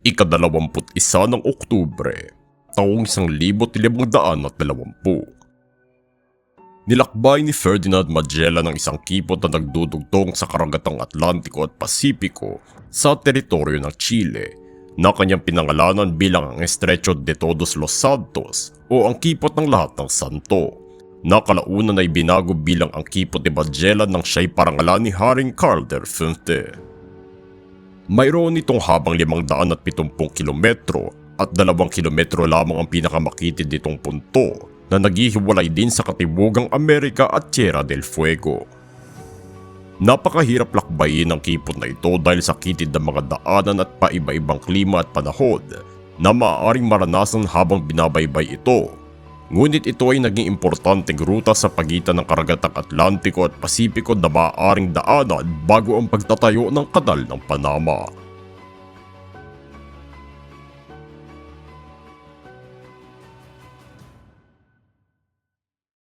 ikadalawamput isa ng Oktubre, taong 1520. Nilakbay ni Ferdinand Magellan ang isang kipot na nagdudugtong sa karagatang Atlantiko at Pasipiko sa teritoryo ng Chile na kanyang pinangalanan bilang ang Estrecho de Todos los Santos o ang kipot ng lahat ng santo na kalaunan ay binago bilang ang kipot ni Magellan nang siya'y parangalan ni Haring Carl Fünfte. Mayroon itong habang 570 kilometro at 2 kilometro lamang ang pinakamakitid nitong punto na naghihiwalay din sa katibugang Amerika at Tierra del Fuego. Napakahirap lakbayin ang kipot na ito dahil sa kitid ng mga daanan at paiba-ibang klima at panahon na maaaring maranasan habang binabaybay ito. Ngunit ito ay naging importanteng ruta sa pagitan ng karagatang Atlantiko at Pasipiko na maaaring daanan bago ang pagtatayo ng kanal ng Panama.